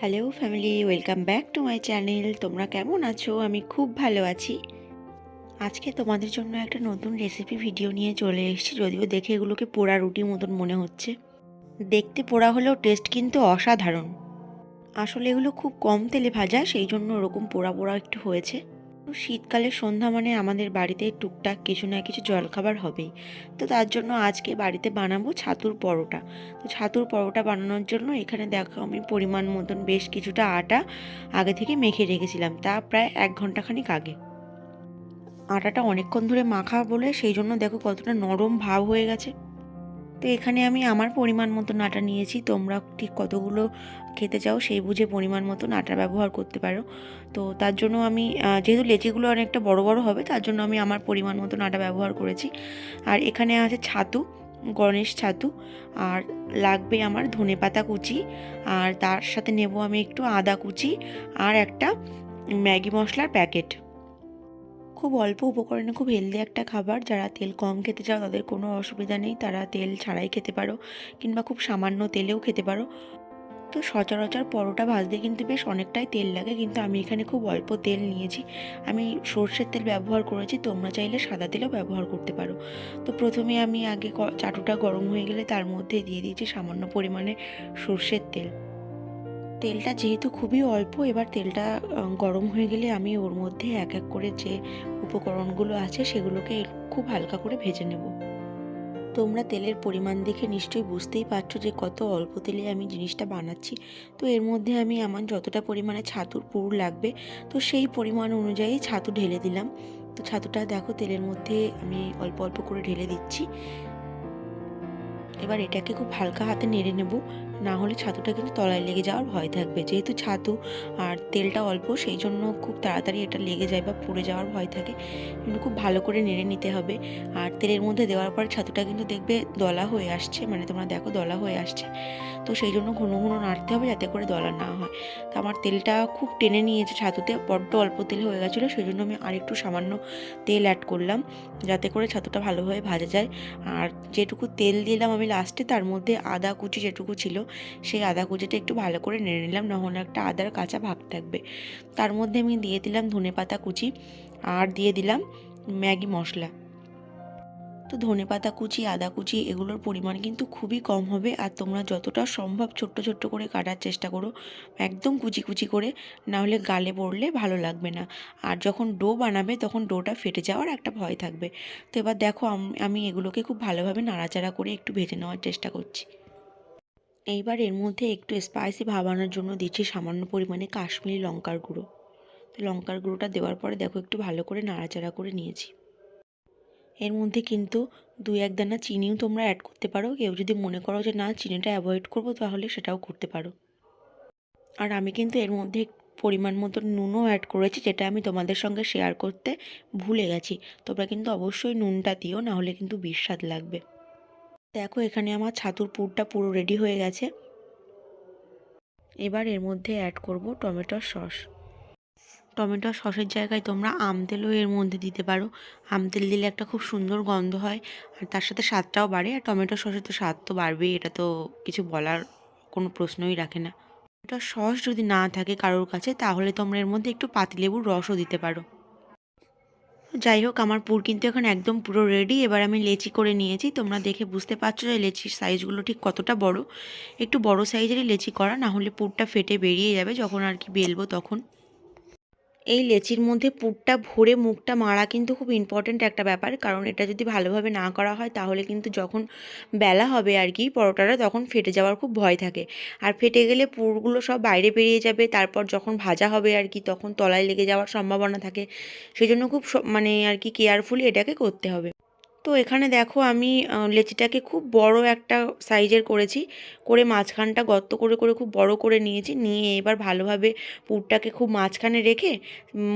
Hello family welcome back to my channel তোমরা কেমন আছো? আমি খুব ভালো আছি। আজকে তোমাদের জন্য একটা নতুন রেসিপি ভিডিও নিয়ে চলে এসেছি, যদিও দেখে এগুলোকে পোড়া রুটি মতন মনে হচ্ছে। দেখতে পোড়া হলেও টেস্ট কিন্তু অসাধারণ। আসলে এগুলো খুব কম তেলে ভাজা সেই জন্য ওরকম পোড়া পোড়া একটু হয়েছে। তো শীতকালের সন্ধ্যা মানে আমাদের বাড়িতে টুকটাক কিছু না কিছু জলখাবার হবেই। তো তার জন্য আজকে বাড়িতে বানাবো ছাতুর পরোটা। তো ছাতুর পরোটা বানানোর জন্য এখানে দেখো আমি পরিমাণ মতন বেশ কিছুটা আটা আগে থেকে মেখে রেখেছিলাম। তা প্রায় এক ঘন্টাখানিক আগে। আটাটা অনেকক্ষণ ধরে মাখা বলে সেই জন্য দেখো কতটা নরম ভাব হয়ে গেছে। তো এখানে আমি আমার পরিমাণ মতো আটা নিয়েছি। তোমরা ঠিক কতগুলো খেতে চাও সেই বুঝে পরিমাণ মতো আটা ব্যবহার করতে পারো। তো তার জন্য আমি যেহেতু লেচিগুলো অনেকটা বড় বড় হবে, তার জন্য আমি আমার পরিমাণ মতো আটা ব্যবহার করেছি। আর এখানে আছে ছাতু, গণেশ ছাতু, আর লাগবে আমার ধনে পাতা কুচি, আর তার সাথে নেব আমি একটু আদা কুচি, আর একটা ম্যাগি মশলার প্যাকেট। খুব অল্প উপকরণে খুব হেলদি একটা খাবার। যারা তেল কম খেতে চাও, তাদের কোনো অসুবিধা নেই। তারা তেল ছাড়াই খেতে পারো কিংবা খুব সামান্য তেলেও খেতে পারো। তো সচরাচর পরোটা ভাজতে কিন্তু বেশ অনেকটাই তেল লাগে, কিন্তু আমি এখানে খুব অল্প তেল নিয়েছি। আমি সর্ষের তেল ব্যবহার করেছি, তোমরা চাইলে সাদা তেলও ব্যবহার করতে পারো। তো প্রথমে আমি আগে চাটুটা গরম হয়ে গেলে তার মধ্যে দিয়ে দিয়েছি সামান্য পরিমাণে সর্ষের তেল। তেলটা যেহেতু খুবই অল্প, এবার তেলটা গরম হয়ে গেলে আমি ওর মধ্যে এক এক করে যে উপকরণগুলো আছে সেগুলোকে খুব হালকা করে ভেজে নেব। তোমরা তেলের পরিমাণ দেখে নিশ্চয়ই বুঝতেই পারছ যে কত অল্প তেলে আমি জিনিসটা বানাচ্ছি। তো এর মধ্যে আমি আমার যতটা পরিমাণে ছাতুর পুর লাগবে, তো সেই পরিমাণ অনুযায়ী ছাতু ঢেলে দিলাম। তো ছাতুটা দেখো তেলের মধ্যে আমি অল্প অল্প করে ঢেলে দিচ্ছি। এবার এটাকে খুব হালকা হাতে নেড়ে নেব। না হলে ছাতুটা কিন্তু তলায় লেগে যাওয়ার ভয় থাকবে। যেহেতু ছাতু আর তেলটা অল্প সেই জন্য খুব তাড়াতাড়ি এটা লেগে যায় বা পুড়ে যাওয়ার ভয় থাকে। কিন্তু খুব ভালো করে নেড়ে নিতে হবে। আর তেলের মধ্যে দেওয়ার পর ছাতুটা কিন্তু দেখবে দলা হয়ে আসছে মানে তোমরা দেখো দলা হয়ে আসছে। তো সেই জন্য ঘন ঘন নাড়তে হবে যাতে করে দলা না হয়। তো আমার তেলটা খুব টেনে নিয়েছে ছাতুতে, বড্ড অল্প তেল হয়ে গেছিল সেই জন্য আমি আরেকটু সামান্য তেল অ্যাড করলাম, যাতে করে ছাতুটা ভালোভাবে ভাজা যায়। আর যেটুকু তেল দিলাম আমি লাস্টে তার মধ্যে আদা কুচি যেটুকু ছিল সেই আদা কুচিটা একটু ভালো করে নেড়ে নিলাম, নাহলে একটা আদার কাঁচা ভাগ থাকবে। তার মধ্যে আমি দিয়ে দিলাম ধনে পাতা কুচি আর দিয়ে দিলাম ম্যাগি মশলা। তো ধনে পাতা কুচি, আদা কুচি এগুলোর পরিমাণ কিন্তু খুবই কম হবে আর তোমরা যতটা সম্ভব ছোট্ট ছোট্ট করে কাটার চেষ্টা করো, একদম কুচি কুচি করে না হলে গালে পড়লে ভালো লাগবে না। আর যখন ডো বানাবে তখন ডোটা ফেটে যাওয়ার একটা ভয় থাকবে। তো এবার দেখো আমি এগুলোকে খুব ভালোভাবে নাড়াচাড়া করে একটু ভেজে নেওয়ার চেষ্টা করছি। এইবার এর মধ্যে একটু স্পাইসি ভাবানোর জন্য দিচ্ছি সামান্য পরিমাণে কাশ্মীরি লঙ্কার গুঁড়ো। তো লঙ্কার গুঁড়োটা দেওয়ার পরে দেখো একটু ভালো করে নাড়াচাড়া করে নিয়েছি। এর মধ্যে কিন্তু দু এক দানা চিনিও তোমরা অ্যাড করতে পারো। কেউ যদি মনে করো যে না, চিনিটা অ্যাভয়েড করব তাহলে সেটাও করতে পারো। আর আমি কিন্তু এর মধ্যে পরিমাণ মতো নুনও অ্যাড করেছি, যেটা আমি তোমাদের সঙ্গে শেয়ার করতে ভুলে গেছি। তোমরা কিন্তু অবশ্যই নুনটা দিও না হলে কিন্তু বিস্বাদ লাগবে। দেখো, এখানে আমার ছাতুর পুরটা পুরো রেডি হয়ে গেছে। এবার এর মধ্যে অ্যাড করব টমেটোর সস। টমেটোর সসের জায়গায় তোমরা আম তেলও এর মধ্যে দিতে পারো। আম তেল দিলে একটা খুব সুন্দর গন্ধ হয়, আর তার সাথে স্বাদটাও বাড়ে, আর টমেটো সসের তো স্বাদ তো বাড়বেই, এটা তো কিছু বলার কোনো প্রশ্নই রাখে না। এটা সস যদি না থাকে কারোর কাছে, তাহলে তোমরা এর মধ্যে একটু পাতিলেবুর রসও দিতে পারো। যাই হোক, আমার পুর কিন্তু এখন একদম পুরো রেডি এবার আমি লেচি করে নিয়েছি। তোমরা দেখে বুঝতে পারছ যে লেচির সাইজগুলো ঠিক কতটা বড়। একটু বড় সাইজেরই লেচি করা, না হলে পুরটা ফেটে বেরিয়ে যাবে যখন আর কি বেলবো তখন। এই লেচির মধ্যে পুরটা ভরে মুখটা মারা কিন্তু খুব ইম্পর্ট্যান্ট একটা ব্যাপার। কারণ এটা যদি ভালোভাবে না করা হয়, তাহলে কিন্তু যখন বেলা হবে আর কি, পরোটাটা তখন ফেটে যাওয়ার খুব ভয় থাকে। আর ফেটে গেলে পুরগুলো সব বাইরে বেরিয়ে যাবে, তারপর যখন ভাজা হবে আর কি, তখন তলায় লেগে যাওয়ার সম্ভাবনা থাকে। সেই জন্য খুব মানে আর কি কেয়ারফুলি এটাকে করতে হবে। তো এখানে দেখো আমি লেচিটাকে খুব বড় একটা সাইজের করেছি, করে মাঝখানটা গর্ত করে করে খুব বড় করে নিয়েছি, নিয়ে এবার ভালোভাবে পুরটাকে খুব মাঝখানে রেখে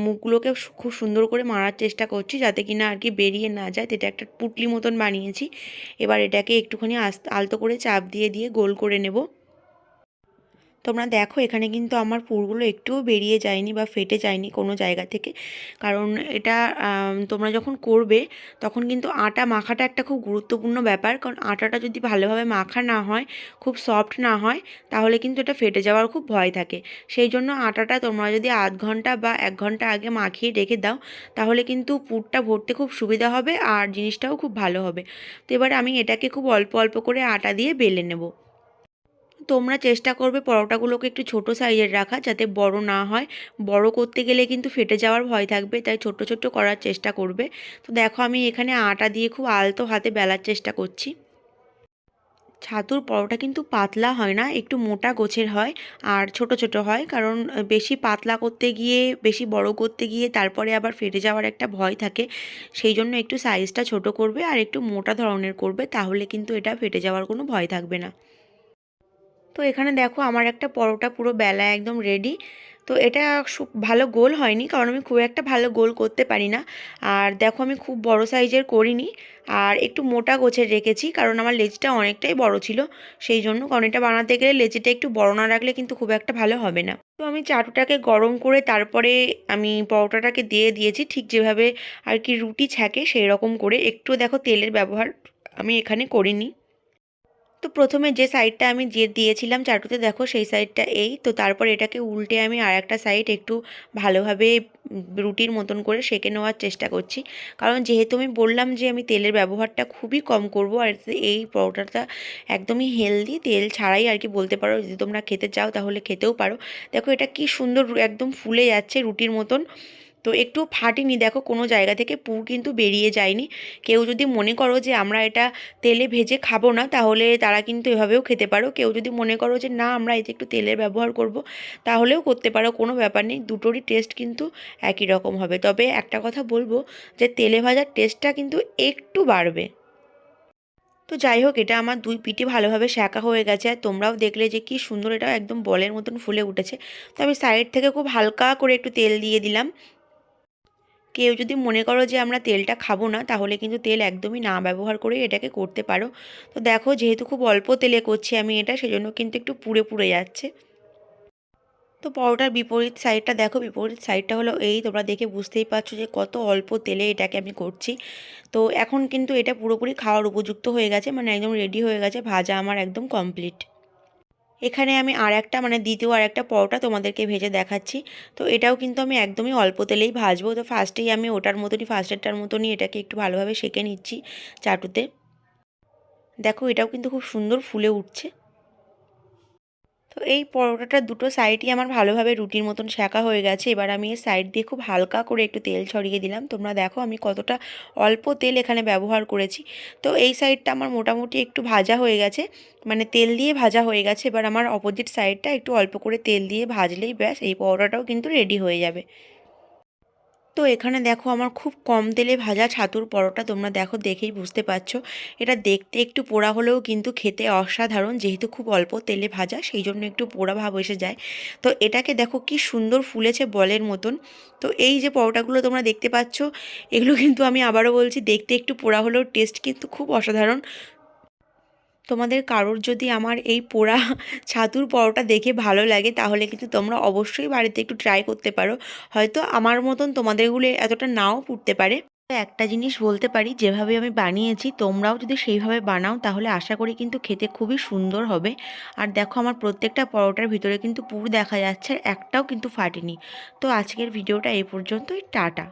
মুখগুলোকে খুব সুন্দর করে মারার চেষ্টা করছি যাতে কিনা আর কি বেরিয়ে না যায়। এটা একটা পুটলি মতন বানিয়েছি, এবার এটাকে একটুখানি আস্ত, আলতো করে চাপ দিয়ে দিয়ে গোল করে নেব। তোমরা দেখো, এখানে কিন্তু আমার পুরগুলো একটুও বেরিয়ে যায়নি বা ফেটে যায়নি কোনো জায়গা থেকে। কারণ এটা তোমরা যখন করবে, তখন কিন্তু আটা মাখাটা একটা খুব গুরুত্বপূর্ণ ব্যাপার। কারণ আটাটা যদি ভালোভাবে মাখা না হয়, খুব সফট না হয়, তাহলে কিন্তু এটা ফেটে যাওয়ার খুব ভয় থাকে। সেই জন্য আটাটা তোমরা যদি আধ ঘণ্টা বা এক ঘণ্টা আগে মাখিয়ে রেখে দাও, তাহলে কিন্তু পুরটা ভরতে খুব সুবিধা হবে আর জিনিসটাও খুব ভালো হবে। তো এবার আমি এটাকে খুব অল্প অল্প করে আটা দিয়ে বেলে নেব। তোমরা চেষ্টা করবে পরোটাগুলোকে একটু ছোট সাইজের রাখা যাতে বড় না হয়। বড় করতে গেলে কিন্তু ফেটে যাওয়ার ভয় থাকবে, তাই ছোট ছোট করার চেষ্টা করবে। তো দেখো আমি এখানে আটা দিয়ে খুব আলতো হাতে বেলার চেষ্টা করছি। ছাতুর পরোটা কিন্তু পাতলা হয় না, একটু মোটা গোছের হয় আর ছোট ছোট হয়। কারণ বেশি পাতলা করতে গিয়ে, বেশি বড় করতে গিয়ে তারপরে আবার ফেটে যাওয়ার একটা ভয় থাকে। সেই জন্য একটু সাইজটা ছোট করবে আর একটু মোটা ধরনের করবে, তাহলে কিন্তু এটা ফেটে যাওয়ার কোনো ভয় থাকবে না। তো এখানে দেখো আমার একটা পরোটা পুরো বেলা একদম রেডি তো এটা ভালো গোল হয়নি, কারণ আমি খুব একটা ভালো গোল করতে পারি না। আর দেখো আমি খুব বড় সাইজের করিনি, আর একটু মোটা গোছের রেখেছি, কারণ আমার লেচিটা অনেকটাই বড় ছিল সেই জন্য। কারণ এটা বানাতে গেলে লেচিটা একটু বড় না রাখলে কিন্তু খুব একটা ভালো হবে না। তো আমি চাটুটাকে গরম করে তারপরে আমি পরোটাটাকে দিয়ে দিয়েছি, ঠিক যেভাবে আর কি রুটি ছ্যাঁকে সেই রকম করে। একটু দেখো তেলের ব্যবহার আমি এখানে করিনি। তো প্রথমে যে সাইডটা আমি যে দিয়েছিলাম চাটুতে, দেখো সেই সাইডটা এই। তো তারপর এটাকে উল্টে আমি আর একটা সাইড একটু ভালোভাবে রুটির মতন করে সেঁকে নেওয়ার চেষ্টা করছি। কারণ যেহেতু আমি বললাম যে আমি তেলের ব্যবহারটা খুবই কম করব, আর এই পরোটাটা একদমই হেলদি, তেল ছাড়াই আর কি বলতে পারো, যদি তোমরা খেতে চাও তাহলে খেতেও পারো। দেখো এটা কি সুন্দর একদম ফুলে যাচ্ছে রুটির মতন। তো একটু ফাটেনি। দেখো কোনো জায়গা থেকে পু কিন্তু বেরিয়ে যায়নি। কেউ যদি মনে করো যে আমরা এটা তেলে ভেজে খাব না, তাহলে তারা কিন্তু এভাবেও খেতে পারো। কেউ যদি মনে করো যে না, আমরা এতে একটু তেলের ব্যবহার করব, তাহলেও করতে পারো, কোনো ব্যাপার নেই। দুটোরই টেস্ট কিন্তু একই রকম হবে। তবে একটা কথা বলব যে তেলে ভাজার টেস্টটা কিন্তু একটু বাড়বে। তো যাই হোক, এটা আমার দুই পিঠে ভালোভাবে শাঁকা হয়ে গেছে। আর তোমরাও দেখলে যে কি সুন্দর এটা একদম বলের মতন ফুলে উঠেছে। তো আমি সাইড থেকে খুব হালকা করে একটু তেল দিয়ে দিলাম। কেউ যদি মনে করো যে আমরা তেলটা খাব না, তাহলে কিন্তু তেল একদমই না ব্যবহার করে এটাকে করতে পারো। তো দেখো যেহেতু খুব অল্প তেলে করছি আমি এটা, সেজন্য কিন্তু একটু পুড়ে পুড়ে যাচ্ছে। তো পরোটার বিপরীত সাইডটা দেখো, বিপরীত সাইডটা হলো এই, তোমরা দেখে বুঝতেই পারছ যে কত অল্প তেলে এটাকে আমি করছি। তো এখন কিন্তু এটা পুরোপুরি খাওয়ার উপযুক্ত হয়ে গেছে মানে একদম রেডি হয়ে গেছে, ভাজা আমার একদম কমপ্লিট এখানে আমি আর একটা মানে দ্বিতীয় আর একটা পরোটা তোমাদেরকে ভেজে দেখাচ্ছি। তো এটাও কিন্তু আমি একদমই অল্প তেলেই ভাজবো। তো ফার্স্টেই আমি ওটার মতনই ফার্স্টেরটার মতনই এটাকে একটু ভালোভাবে সেঁকে নিচ্ছি চাটুতে। দেখো এটাও কিন্তু খুব সুন্দর ফুলে উঠছে। তো এই পরোটাটা দুটো সাইডই আমার ভালোভাবে রুটির মতন শাঁকা হয়ে গেছে। এবার আমি এর সাইড দিয়ে খুব হালকা করে একটু তেল ছড়িয়ে দিলাম। তোমরা দেখো আমি কতটা অল্প তেল এখানে ব্যবহার করেছি। তো এই সাইডটা আমার মোটামুটি একটু ভাজা হয়ে গেছে। মানে তেল দিয়ে ভাজা হয়ে গেছে। এবার আমার অপোজিট সাইডটা একটু অল্প করে তেল দিয়ে ভাজলেই ব্যাস এই পরোটাটাও কিন্তু রেডি হয়ে যাবে। তো এখানে দেখো আমার খুব কম তেলে ভাজা ছাতুর পরোটা তোমরা দেখো, দেখেই বুঝতে পারছ। এটা দেখতে একটু পোড়া হলেও কিন্তু খেতে অসাধারণ, যেহেতু খুব অল্প তেলে ভাজা সেই জন্য একটু পোড়া ভাব এসে যায়। তো এটাকে দেখো কি সুন্দর ফুলেছে বলের মতন। তো এই যে পরোটাগুলো তোমরা দেখতে পাচ্ছ, এগুলো কিন্তু আমি আবারও বলছি, দেখতে একটু পোড়া হলেও টেস্ট কিন্তু খুব অসাধারণ। তোমাদের কারোর যদি আমার এই পোড়া ছাতুর পরোটা দেখে ভালো লাগে, তাহলে কিন্তু তোমরা অবশ্যই বাড়িতে একটু ট্রাই করতে পারো। হয়তো আমার মতন তোমাদেরগুলো এতটা নাও পুড়তে পারে। একটা জিনিস বলতে পারি, যেভাবে আমি বানিয়েছি, তোমরাও যদি সেইভাবে বানাও, তাহলে আশা করি কিন্তু খেতে খুবই সুন্দর হবে। আর দেখো আমার প্রত্যেকটা পরোটার ভিতরে কিন্তু পুর দেখা যাচ্ছে একটাও কিন্তু ফাটেনি। তো আজকের ভিডিওটা এই পর্যন্তই, টাটা।